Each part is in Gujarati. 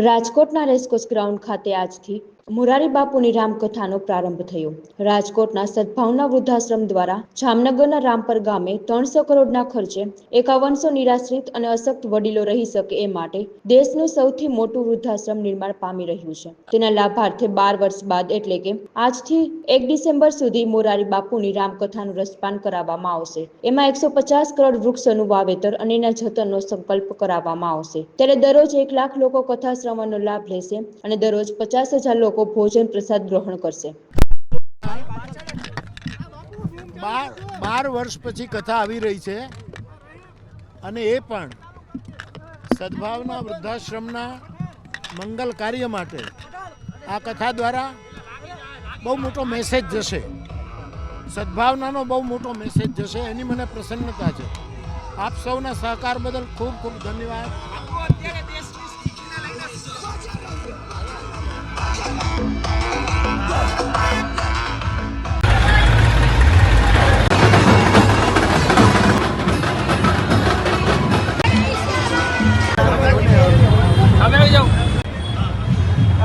રાજકોટના રેસકોર્સ ગ્રાઉન્ડ ખાતે આજથી મુરારી બાપુની રામકથાનો પ્રારંભ થયો. રાજકોટના સદભાવના વૃદ્ધાશ્રમ દ્વારા જામનગરના રામપર ગામે ત્રણસો કરોડના ખર્ચે એકાવનસો નિરાશ્રિત અને અશક્ત વડીલો રહી શકે એ માટે દેશનું સૌથી મોટું વૃદ્ધાશ્રમ નિર્માણ પામી રહ્યું છે. તેના લાભાર્થે બાર વર્ષ બાદ એટલે કે આજથી એક ડિસેમ્બર સુધી મોરારી બાપુની રામકથાનું રસપાન કરાવવામાં આવશે. એમાં એકસો પચાસ કરોડ વૃક્ષોનું વાવેતર અને એના જતનનો સંકલ્પ કરાવવામાં આવશે. ત્યારે દરરોજ એક લાખ લોકો કથા શ્રવણનો લાભ લેશે અને દરરોજ પચાસ હજાર લોકો ભોજન પ્રસાદ ગ્રહણ કરશે. બાર બાર વર્ષ પછી કથા આવી રહી છે અને એ પણ સદભાવના, વૃદ્ધાશ્રમના મંગલ કાર્ય માટે આ કથા દ્વારા બહુ મોટો મેસેજ જશે. સદભાવનાનો બહુ મોટો મેસેજ જશે એની મને પ્રસન્નતા છે. આપ સૌના સહકાર બદલ ખૂબ ખૂબ ધન્યવાદ.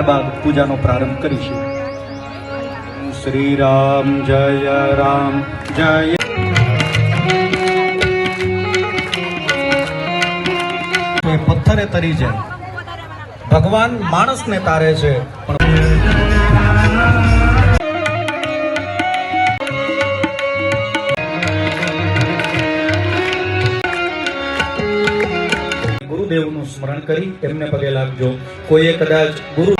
ત્યારબાદ પૂજાનો પ્રારંભ કરીશું. શ્રી રામ જય રામ જય પથ્થરે તરી છે. ભગવાન માણસને તારે છે પણ ગુરુદેવનું સ્મરણ કરી એમને પગે લાગજો. કોઈએ કદાચ ગુરુ